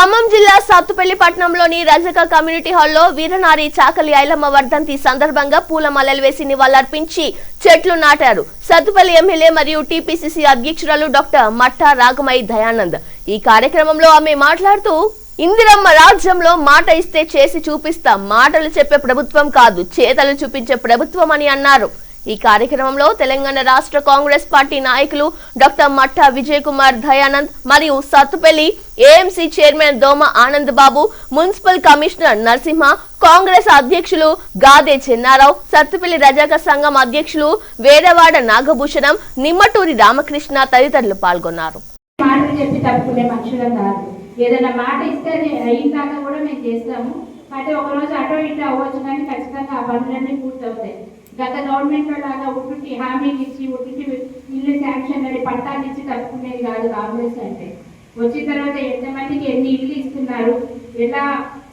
ఖమ్మం జిల్లా సత్తుపల్లి పట్టణంలోని రజక కమ్యూనిటీ హాల్లో వీరనారి చాకలి ఐలమ్మ వర్ధంతి సందర్భంగా పూల మల్లలు వేసి నివాళులర్పించి చెట్లు నాటారు. సత్తుపల్లి ఎమ్మెల్యే మరియు టీపీసీసీ అధ్యక్షురాలు డాక్టర్ మట్టా రాగమయ్య దయానంద్. ఈ కార్యక్రమంలో ఆమె మాట్లాడుతూ ఇందిరమ్మ రాజ్యంలో మాట ఇస్తే చేసి చూపిస్తాం మాటలు చెప్పే ప్రభుత్వం కాదు చేతలు చూపించే ప్రభుత్వం అని అన్నారు. ఈ కార్యక్రమంలో తెలంగాణ రాష్ట్ర కాంగ్రెస్ పార్టీ నాయకులు డాక్టర్ మట్టా విజయ్ కుమార్ దయానంద్ మరియు Sathupalli AMC chairman Doma Anand Babu municipal commissioner Narasimha Congress అధ్యక్షులు గాదే చెన్నారావు సత్తుపల్లి రజాక సంఘం అధ్యక్షులు వేదవాడ నాగభూషణం నిమ్మటూరి రామకృష్ణ తదితరులు పాల్గొన్నారు. ఏదైనా మాట ఇస్తే అయిన కూడా మేము చేస్తాము. అంటే ఒకరోజు అటో ఇటు అవ్వచ్చు కానీ ఖచ్చితంగా ఆ పనులన్నీ పూర్తవుతాయి. గత గవర్నమెంట్ లాగా ఒకటి హామీలు ఇచ్చి ఒకటి ఇల్లు శాంక్షన్ అని పట్టాలు ఇచ్చి తప్పుకునేది కాదు కాంగ్రెస్ అంటే. వచ్చిన తర్వాత ఎంతమందికి ఎన్ని ఇల్లు ఇస్తున్నారు ఎలా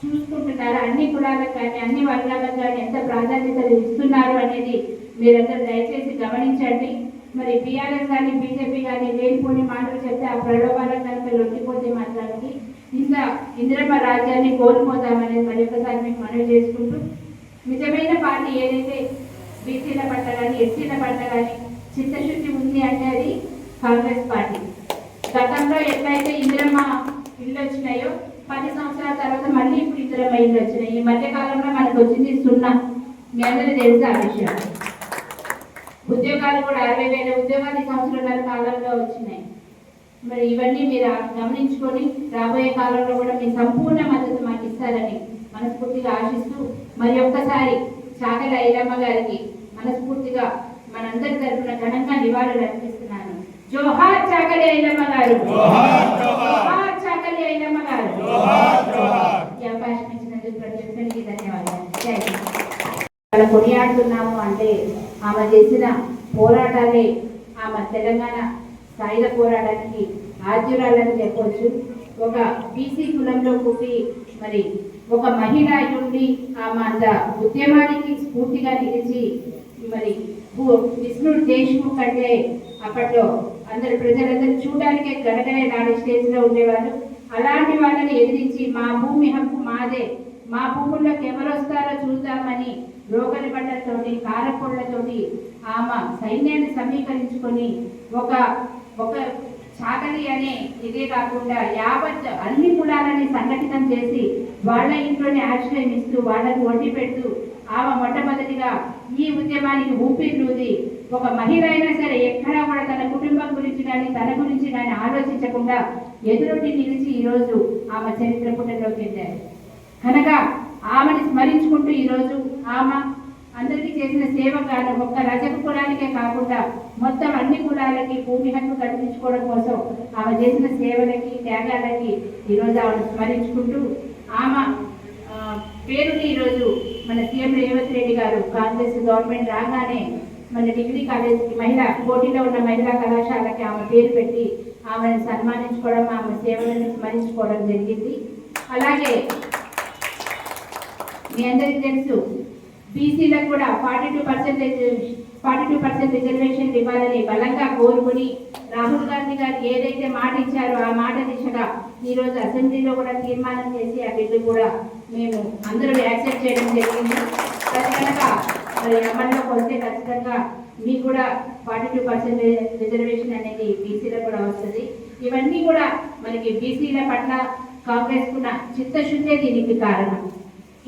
చూసుకుంటున్నారు అన్ని కులాలకు కానీ అన్ని వర్గాలకు కానీ ఎంత ప్రాధాన్యత ఇస్తున్నారు అనేది మీరందరూ దయచేసి గమనించండి. మరి బీఆర్ఎస్ కానీ బీజేపీ కానీ లేనిపోని మాటలు చెప్తే ఆ ప్రలోభాలకు కనుక లొంగిపోతే మాత్రానికి ఇంత ఇందిరమ్మ రాజ్యాన్ని కోల్పోతామనేది మరి ఒకసారి మీకు మనవి చేసుకుంటూ నిజమైన పార్టీ ఏదైతే బీసీల పట్ల కానీ ఎస్సీల పట్ల కానీ చిత్తశుద్ధి ఉంది అంటే అది కాంగ్రెస్ పార్టీ. గతంలో ఎట్లయితే ఇందిరమ్మ ఇల్లు వచ్చినాయో పది సంవత్సరాల తర్వాత మళ్ళీ ఇప్పుడు ఇందిరమ్మ ఇల్లు వచ్చినాయి. ఈ మధ్య కాలంలో మనకు వచ్చింది సున్నా. మీ అందరూ తెలుసు ఆ విషయం? ఉద్యోగాలు కూడా అరవై వేల ఉద్యోగాలు ఈ సంవత్సరాల కాలంలో వచ్చినాయి. మరి ఇవన్నీ మీరు గమనించుకొని రాబోయే కాలంలో కూడా మీ సంపూర్ణ మద్దతు మాకు ఇస్తారని మనస్ఫూర్తిగా ఆశిస్తూ మరి ఒక్కసారి చాకల ఐలమ్మ గారికి మనస్ఫూర్తిగా మనందరి తరఫున ఘనంగా నివాళులు అర్పిస్తున్నాను. జోహార్ చాకలి ఐలమ్మ గారు. జోహార్ చాకలి ఐలమ్మ గారు. అవకాశం ప్రతి ఒక్కరికి ధన్యవాదాలు. కొనియాడుతున్నాము అంటే ఆమె చేసిన పోరాటాలే ఆమె తెలంగాణ సాయుధ పోరాటానికి ఆద్యురాలని చెప్పొచ్చు. ఒక బీసీ కులంలో పుట్టి మరి ఒక మహిళ ఉండి ఆమె అంత ఉద్యమానికి స్ఫూర్తిగా నిలిచి మరి విష్ణుడు విష్ణు దేశ్ముఖ్ అంటే అప్పట్లో అందరు ప్రజలందరూ చూడడానికే గడగడే నాడు స్టేజ్లో ఉండేవారు అలాంటి వాళ్ళని ఎదిరించి మా భూమి హక్కు మాదే. మా భూముల్లోకి ఎవరు వస్తారో చూద్దామని రోగలి బట్టలతోటి కారపొళ్ళతోటి ఆమె సైన్యాన్ని సమీకరించుకొని ఒక ఒక చాకలి అనే ఇదే కాకుండా యావత్ అన్ని కులాలని సంఘటితం చేసి వాళ్ళ ఇంట్లోనే ఆశ్రయం ఇస్తూ వాళ్ళకి వండి పెడుతూ ఆమె మొట్టమొదటిగా ఈ ఉద్యమానికి ఊపిరిలూది ఒక మహిళ అయినా సరే ఎక్కడా కూడా తన కుటుంబం గురించి కానీ తన గురించి కానీ ఆలోచించకుండా ఎదురొడ్డి నిలిచి ఈరోజు ఆమె చరిత్ర పుటల్లోకి వెళ్ళారు కనుక ఆమెను స్మరించుకుంటూ ఈరోజు ఆమె చేసిన సేవ కాదు. ఒక్క రజక కులానికే కాకుండా మొత్తం అన్ని కులాలకి భూమి హక్కు కల్పించుకోవడం కోసం ఆమె చేసిన సేవలకి త్యాగాలకి ఈరోజు ఆమెను స్మరించుకుంటూ ఆమె పేరుని ఈరోజు మన సీఎం రేవంత్ రెడ్డి గారు కాంగ్రెస్ గవర్నమెంట్ రాగానే మన డిగ్రీ కాలేజీకి మహిళ పోటీలో ఉన్న మహిళా కళాశాలకి ఆమె పేరు పెట్టి ఆమెను సన్మానించుకోవడం ఆమె సేవలను స్మరించుకోవడం జరిగింది. అలాగే మీ అందరికీ తెలుసు బీసీలకు కూడా forty two percentage forty two percent reservation ఇవ్వాలని బలంగా కోరుకుని రాహుల్ గాంధీ గారు ఏదైతే మాట ఇచ్చారో ఆ మాట దిశగా ఈరోజు అసెంబ్లీలో కూడా తీర్మానం చేసి ఆ బిల్లు కూడా మేము అందరూ యాక్సెప్ట్ చేయడం జరిగింది. అది కనుక మరి అమల్లోకి వస్తే ఖచ్చితంగా మీకు కూడా ఫార్టీ టూ పర్సెంట్ రిజర్వేషన్ అనేది బీసీలో కూడా వస్తుంది. ఇవన్నీ కూడా మనకి బీసీల పట్ల కాంగ్రెస్ కున్న చిత్తశుద్ధే దీనికి కారణం.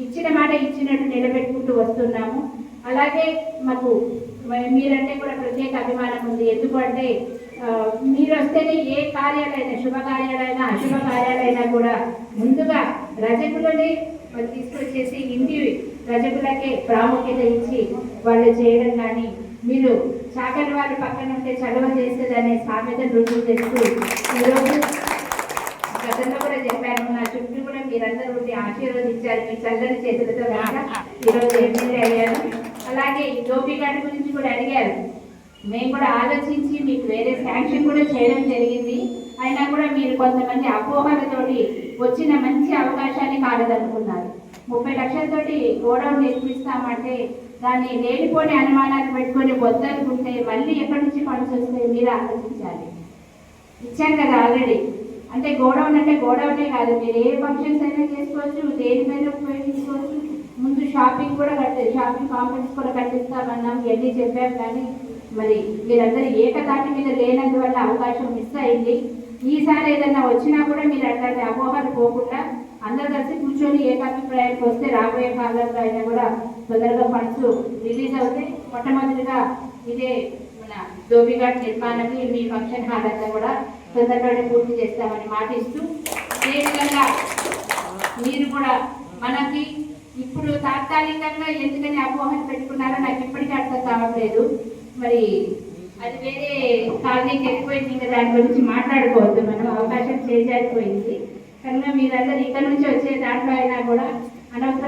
ఇచ్చిన మాట ఇచ్చినట్టు నిలబెట్టుకుంటూ వస్తున్నాము. అలాగే మాకు మరి మీరంటే కూడా ప్రత్యేక అభిమానం ఉంది. ఎందుకంటే మీరు వస్తేనే ఏ కార్యాలైనా శుభకార్యాలైనా అశుభ కార్యాలైనా కూడా ముందుగా రజకులనే తీసుకొచ్చేసి ఇంటి రజకులకే ప్రాముఖ్యత ఇచ్చి వాళ్ళు చేయడం కానీ మీరు చాకలి వాళ్ళు పక్కన ఉంటే చదవ చేసేదనే సామెత రుజువు చేస్తూ ఈరోజు గతంలో కూడా చెప్పాను నా చుట్టూ కూడా మీరందరూ ఆశీర్వదించారు. మీ చల్లని చేతులతో ఈరోజు ఎమ్మెల్యే అయ్యారు. అలాగే ఈ టోపీ గారి గురించి కూడా అడిగారు. మేము కూడా ఆలోచించి మీకు వేరే శాంక్షన్ కూడా చేయడం జరిగింది. అయినా కూడా మీరు కొంతమంది అపోహలతోటి వచ్చిన మంచి అవకాశాన్ని కాదనుకున్నారు. ముప్పై లక్షలతోటి గోడౌన్ నిర్మిస్తామంటే దాన్ని లేనిపోని అనుమానాలు పెట్టుకొని వద్దనుకుంటే మళ్ళీ ఎక్కడి నుంచి ఫండ్స్ వస్తాయి మీరు ఆలోచించాలి. ఇచ్చాం కదా ఆల్రెడీ అంటే గోడౌన్ అంటే గోడౌనే కాదు మీరు ఏ ఫంక్షన్స్ అయినా చేసుకోవచ్చు దేని మీద ఉపయోగించుకోవచ్చు. ముందు షాపింగ్ కూడా కట్టే షాపింగ్ కాంప్లెక్స్ కూడా కట్టిస్తామన్నాం ఇవన్నీ చెప్పాం కానీ మరి మీరందరూ ఏకతాటి మీద లేనందువల్ల అవకాశం మిస్ అయింది. ఈసారి ఏదన్నా వచ్చినా కూడా మీరు అట్లాంటి అపోహలు పోకుండా అందరు కలిసి కూర్చొని ఏకాభిప్రాయానికి వస్తే రాబోయే కాలంలో అయినా కూడా తొందరగా ఫండ్స్ రిలీజ్ అవుతాయి. మొట్టమొదటిగా ఇదే మన ధోబిఘాట్ నిర్మాణాన్ని మీ ఫంక్షన్ హాల్ అంతా కూడా తొందరలోనే పూర్తి చేస్తామని మాటిస్తూ అదేవిధంగా మీరు కూడా మనకి ఇప్పుడు తాత్కాలికంగా ఎందుకని అపోహలు పెట్టుకున్నారో నాకు ఇప్పటికీ అర్థం కావట్లేదు. మరి అది వేరే కాలనీకి వెళ్ళిపోయింది ఇంకా దాని గురించి మాట్లాడుకోవద్దు మనం అవకాశం చేజారిపోయింది. కనుక మీరందరూ ఇక్కడ నుంచి వచ్చే దాంట్లో అయినా కూడా అనవసరం